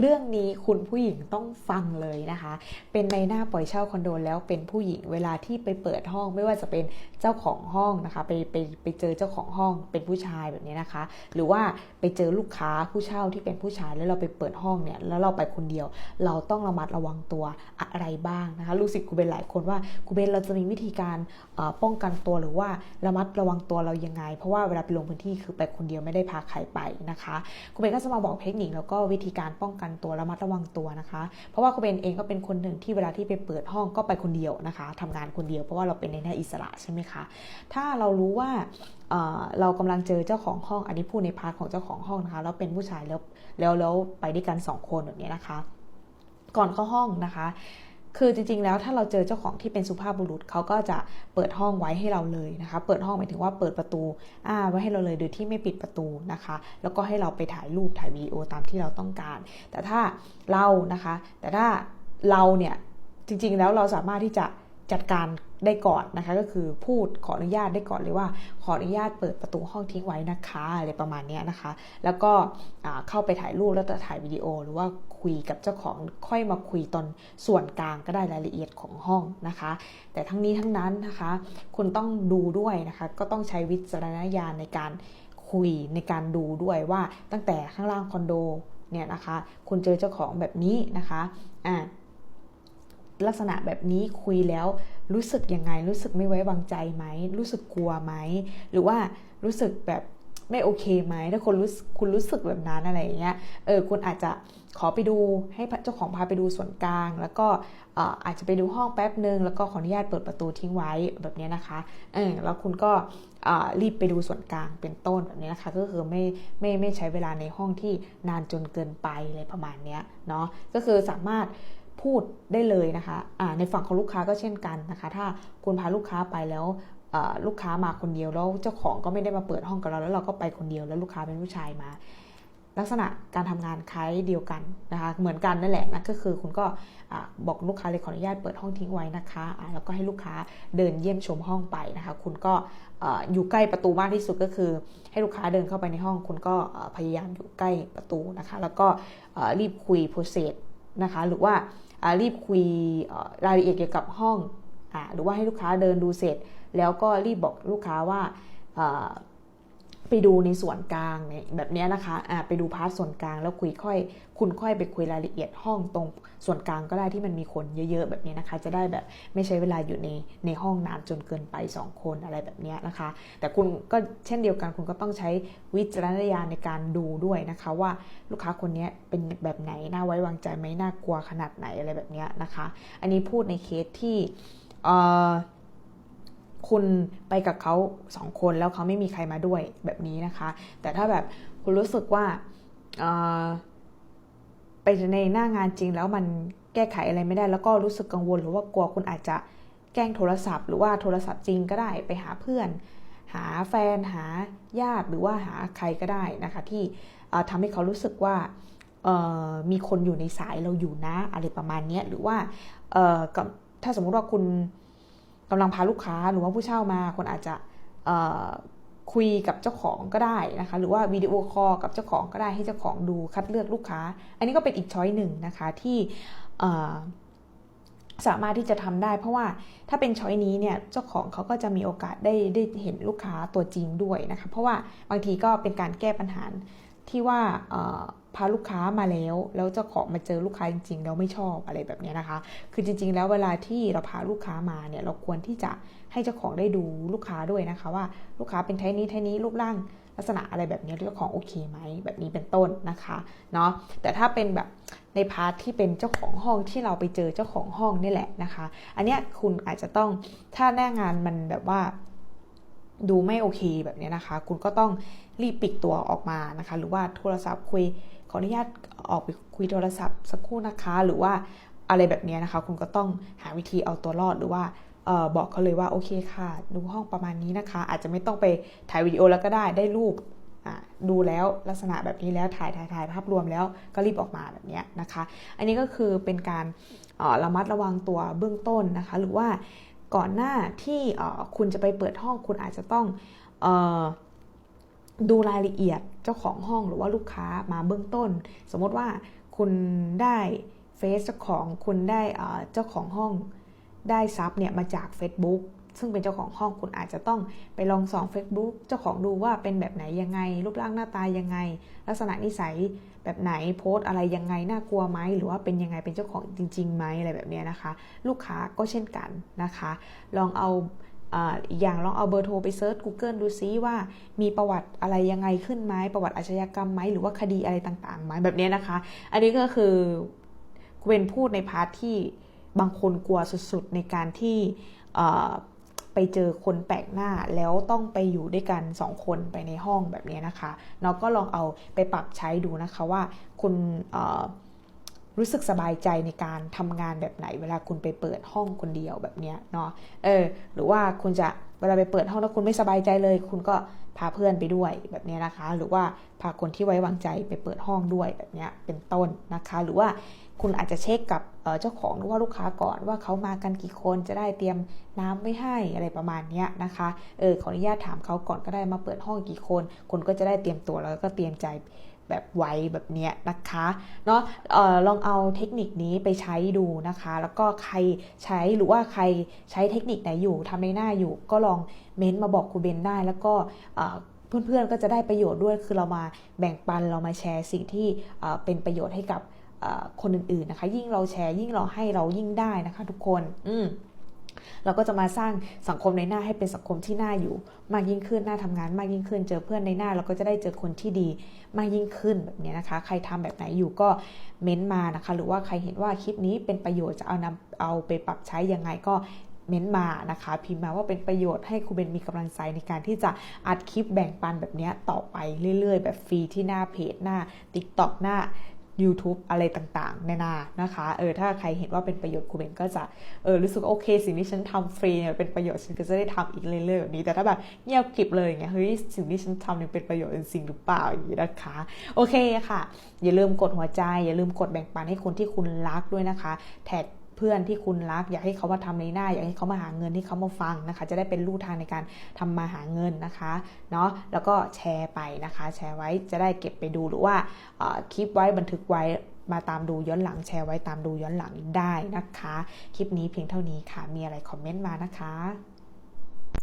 เรื่องนี้คุณผู้หญิงต้องฟังเลยนะคะ เป็นในหน้าปล่อยเช่าคอนโดแล้วเป็นผู้หญิงเวลาที่ไปเปิดห้องไม่ว่าจะเป็นเจ้าของห้องนะคะ ไปไปไปเจอเจ้าของห้องเป็นผู้ชายแบบนี้นะคะ หรือว่าไปเจอลูกค้าผู้เช่าที่เป็นผู้ชายแล้วเราไปเปิดห้องเนี่ยแล้วเราไปคนเดียว เราต้องระมัดระวังตัวอะไรบ้างนะคะรู้สึกกูเป็นหลายคนว่ากูเป็นเราจะมีวิธีการป้องกันตัวหรือว่าระมัดระวังตัวเรายังไง เพราะว่าเวลาไปลงพื้นที่คือไปคนเดียวไม่ได้พาใครไปนะคะกูเป็นก็จะมาบอกเทคนิคแล้วก็วิธีการป้องกันตัวระมัดระวังตัวนะคะ เพราะว่าคุณเบนเองก็เป็นคนหนึ่งที่เวลาที่ไปเปิดห้องก็ไปคนเดียวนะคะทำงานคนเดียวเพราะว่าเราเป็นในหน้าอิสระใช่ไหมคะ ถ้าเรารู้ว่าเรากำลังเจอเจ้าของห้องอันนี้พูดในพาร์ทของเจ้าของห้องนะคะแล้วเป็นผู้ชายแล้วแล้วแล้วไปด้วยกัน 2 คนแบบนี้นะคะ ก่อนเข้าห้องนะคะ คือจริงๆ แล้วถ้าเราเจอเจ้าของที่เป็นสุภาพบุรุษเขาก็จะเปิดห้องไว้ให้เราเลยนะคะ เปิดห้องหมายถึงว่าเปิดประตูอ่าไว้ให้เราเลยโดยที่ไม่ปิดประตูนะคะ แล้วก็ให้เราไปถ่ายรูปถ่ายวีดีโอตามที่เราต้องการ แต่ถ้าเรานะคะ แต่ถ้าเราเนี่ยจริงๆ แล้วเราสามารถที่จะจัดการ ได้ก่อนนะคะ ก็คือพูดขออนุญาตได้ก่อนเลยว่า ขออนุญาตเปิดประตูห้องทิ้งไว้นะคะอะไรประมาณนี้นะคะ แล้วก็เข้าไปถ่ายรูปแล้วถ่ายวิดีโอ หรือว่าคุยกับเจ้าของค่อยมาคุยตอนส่วนกลางก็ได้รายละเอียดของห้องนะคะ แต่ทั้งนี้ทั้งนั้นนะคะ คุณต้องดูด้วยนะคะ ก็ต้องใช้วิจารณญาณในการคุยในการดูด้วยว่าตั้งแต่ข้างล่างคอนโดเนี่ยนะคะ คุณเจอเจ้าของแบบนี้นะคะอ่า ลักษณะแบบนี้คุยแล้วรู้สึกยังไง รู้สึกไม่ไว้วางใจไหม รู้สึกกลัวไหม หรือว่ารู้สึกแบบไม่โอเคไหมถ้าคนรู้คุณรู้สึกแบบนั้นอะไรอย่างเงี้ยเออคุณอาจจะขอไปดูให้เจ้าของพาไปดูส่วนกลาง แล้วก็อาจจะไปดูห้องแป๊บหนึ่งแล้วก็ขออนุญาตเปิดประตูทิ้งไว้แบบนี้นะคะเออแล้วคุณก็รีบไปดูส่วนกลางเป็นต้นแบบนี้นะคะ ก็คือไม่ไม่ไม่ใช้เวลาในห้องที่นานจนเกินไปอะไรประมาณนี้เนาะก็คือสามารถ พูดได้เลยนะคะะในฝั่งของลูกค้าก็เช่นกันนะคะ ถ้าคุณพาลูกค้าไปแล้วลูกค้ามาคนเดียวแล้วเจ้าของก็ไม่ได้มาเปิดห้องกับเราแล้วเราก็ไปคนเดียวแล้วลูกค้าเป็นผู้ชายมา ลักษณะการทำงานคล้ายเดียวกันนะคะ เหมือนกันนั่นแหละนะก็คือคุณก็บอกลูกค้าเลยขออนุญาตเปิดห้องทิ้งไว้นะคะแล้วก็ให้ลูกค้าเดินเยี่ยมชมห้องไปนะคะ คุณก็อยู่ใกล้ประตูมากที่สุดก็คือ ให้ลูกค้าเดินเข้าไปในห้อง คุณก็พยายามอยู่ใกล้ประตูนะคะ แล้วก็รีบคุยโปรเซสนะคะ หรือว่า รีบคุยรายละเอียดเกี่ยวกับห้องหรือว่าให้ลูกค้าเดินดูเสร็จ แล้วก็รีบบอกลูกค้าว่า ไปดูในส่วนกลางแบบนี้นะคะะไปดูพาร์ทส่วนกลางแล้วคุยค่อย คุณค่อยไปคุยรายละเอียดห้องตรงส่วนกลางก็ได้ที่มันมีคนเยอะๆ แบบนี้นะคะ จะได้แบบไม่ใช้เวลาอยู่ในในห้องนานจนเกินไป 2 คนอะไรแบบนี้นะคะ แต่คุณก็เช่นเดียวกันคุณก็ต้องใช้วิจารณญาณในการดูด้วยนะคะ ว่าลูกค้าคนนี้เป็นแบบไหนน่าไว้วางใจไหมน่ากลัวขนาดไหนอะไรแบบนี้นะคะ อันนี้พูดในเคสที่ คุณไปกับเขาสองคนแล้วเขาไม่มีใครมาด้วยแบบนี้นะคะ แต่ถ้าแบบคุณรู้สึกว่าไปในหน้างานจริงแล้วมันแก้ไขอะไรไม่ได้แล้วก็รู้สึกกังวล หรือว่ากลัวคุณอาจจะแกล้งโทรศัพท์ หรือว่าโทรศัพท์จริงก็ได้ไปหาเพื่อน หาแฟนหาญาติหรือว่าหาใครก็ได้นะคะ ที่ทำให้เขารู้สึกว่ามีคนอยู่ในสายเราอยู่นะอะไรประมาณนี้หรือว่าถ้าสมมติว่าคุณ กำลังพาลูกค้าหรือว่าผู้เช่ามาคนอาจจะคุยกับเจ้าของก็ได้นะคะ หรือว่าวิดีโอคอลกับเจ้าของก็ได้ให้เจ้าของดูคัดเลือกลูกค้า อันนี้ก็เป็นอีกช้อยหนึ่งนะคะที่สามารถที่จะทำได้ เพราะว่าถ้าเป็นช้อยนี้เนี่ยเจ้าของเขาก็จะมีโอกาสได้ได้เห็นลูกค้าตัวจริงด้วยนะคะ เพราะว่าบางทีก็เป็นการแก้ปัญหาที่ว่า พาลูกค้ามาแล้วแล้วเจ้าของมาเจอลูกค้าจริงๆแล้วไม่ชอบอะไรแบบนี้นะคะ คือจริง ๆ แล้วเวลาที่เราพาลูกค้ามาเนี่ยเราควรที่จะให้เจ้าของได้ดูลูกค้าด้วยนะคะ ว่าลูกค้าเป็นไทนี้ไทนี้รูปร่างลักษณะอะไรแบบนี้เจ้าของโอเคไหมแบบนี้เป็นต้นนะคะเนาะแต่ถ้าเป็นแบบในพาร์ทที่เป็นเจ้าของห้องที่เราไปเจอเจ้าของห้องนี่แหละนะคะ อันนี้คุณอาจจะต้องถ้าแน่งานมันแบบว่าดูไม่โอเคแบบนี้นะคะ คุณก็ต้องรีบปิดตัวออกมานะคะ หรือว่าโทรศัพท์คุย ขออนุญาตออกไปคุยโทรศัพท์สักครู่นะคะ หรือว่าอะไรแบบนี้นะคะ คุณก็ต้องหาวิธีเอาตัวรอดหรือว่าบอกเขาเลยว่าโอเคค่ะ ดูห้องประมาณนี้นะคะ อาจจะไม่ต้องไปถ่ายวิดีโอแล้วก็ได้ได้รูปดูแล้วลักษณะแบบนี้แล้วถ่ายถ่ายถ่ายภาพรวมแล้วก็รีบออกมาแบบนี้นะคะ อันนี้ก็คือเป็นการระมัดระวังตัวเบื้องต้นนะคะ หรือว่าก่อนหน้าที่คุณจะไปเปิดห้องคุณอาจจะต้อง ดูรายละเอียดเจ้าของห้องหรือว่าลูกค้ามาเบื้องต้น สมมติว่าคุณได้เฟซเจ้าของคุณได้เจ้าของห้องได้ซับเนี่ยมาจาก Facebook ซึ่งเป็นเจ้าของห้องคุณอาจจะต้องไปลองส่อง Facebook เจ้าของดูว่าเป็นแบบไหนยังไง รูปร่างหน้าตายังไง ลักษณะนิสัยแบบไหนโพสอะไรยังไงน่ากลัวไหมหรือว่าเป็นยังไงเป็นเจ้าของจริงๆไหมอะไรแบบนี้นะคะ ลูกค้าก็เช่นกันนะคะ ลองเอา อีกอย่างลองเอาเบอร์โทรไปเซิร์ช Google ดูซิว่ามีประวัติอะไรยังไงขึ้นไหมประวัติอาชญากรรมไหมหรือว่าคดีอะไรต่างๆไหมแบบนี้นะคะ อันนี้ก็คือคุณเป็นพูดในพาร์ทที่บางคนกลัวสุดๆในการที่ไปเจอคนแปลกหน้าแล้วต้องไปอยู่ด้วยกันสองคนไปในห้องแบบนี้นะคะเนาก็ลองเอาไปปรับใช้ดูนะคะว่าคุณ รู้สึกสบายใจในการทำงานแบบไหน เวลาคุณไปเปิดห้องคนเดียวแบบเนี้ยเนาะเออ หรือว่าคุณจะเวลาไปเปิดห้องแล้วคุณไม่สบายใจเลย คุณก็พาเพื่อนไปด้วยแบบเนี้ยนะคะ หรือว่า พาคนที่ไว้วางใจไปเปิดห้องด้วยแบบนี้เป็นต้นนะคะ หรือว่าคุณอาจจะเช็คกับเจ้าของหรือว่าลูกค้าก่อนว่าเขามากันกี่คนจะได้เตรียมน้ำไว้ให้อะไรประมาณนี้นะคะเออขออนุญาตถามเขาก่อนก็ได้มาเปิดห้องกี่คนคุณก็จะได้เตรียมตัวแล้วก็เตรียมใจแบบไว้แบบเนี้ยนะคะเนาะออลองเอาเทคนิคนี้ไปใช้ดูนะคะ แล้วก็ใครใช้หรือว่าใครใช้เทคนิคไหนอยู่ทำในหน้าอยู่ ก็ลองเม้นต์มาบอกครูเบนได้แล้วก็ เพื่อนๆก็จะได้ประโยชน์ด้วย คือเรามาแบ่งปันเรามาแชร์สิ่งที่เป็นประโยชน์ให้กับคนอื่นๆนะคะ ยิ่งเราแชร์ยิ่งเราให้เรายิ่งได้นะคะทุกคนอืมเราก็จะมาสร้างสังคมในหน้าให้เป็นสังคมที่น่าอยู่ มากยิ่งขึ้นน่าทำงานมากยิ่งขึ้น เจอเพื่อนในหน้าเราก็จะได้เจอคนที่ดีมากยิ่งขึ้นแบบนี้นะคะ ใครทำแบบไหนอยู่ก็เม้นต์มานะคะ หรือว่าใครเห็นว่าคลิปนี้เป็นประโยชน์จะเอานำเอาไปปรับใช้ยังไงก็ เม้นต์มานะคะ พิมพ์มาว่าเป็นประโยชน์ให้ครูเบนมีกำลังใจในการที่จะอัดคลิปแบ่งปันแบบนี้ต่อไปเรื่อยๆ แบบฟรีที่หน้าเพจหน้า TikTok หน้า YouTube อะไรต่างๆนานานะคะ เออ ถ้าใครเห็นว่าเป็นประโยชน์ครูเบนก็จะ เออ รู้สึกโอเค สิ่งที่ฉันทำฟรีเนี่ยเป็นประโยชน์ฉันก็จะได้ทำอีกเรื่อยๆแบบนี้ แต่ถ้าแบบเงียบกริบเลยอย่างเงี้ย เฮ้ย สิ่งที่ฉันทำเนี่ยเป็นประโยชน์จริงหรือเปล่าอย่างนี้นะคะ โอเคค่ะ อย่าลืมกดหัวใจ อย่าลืมกดแบ่งปันให้คนที่คุณรักด้วยนะคะ แท็ก พื่อนที่คุณรัก อยากให้เขามาทำในหน้า อยากให้เขามาหาเงินที่เขามาฟังนะคะ จะได้เป็นลู่ทางในการทำมาหาเงินนะคะเนาะแล้วก็แชร์ไปนะคะ แชร์ไว้จะได้เก็บไปดูหรือว่าคลิปไว้บันทึกไว้มาตามดูย้อนหลังแชร์ไว้ตามดูย้อนหลังได้นะคะ คลิปนี้เพียงเท่านี้ค่ะ มีอะไรคอมเมนต์มานะคะ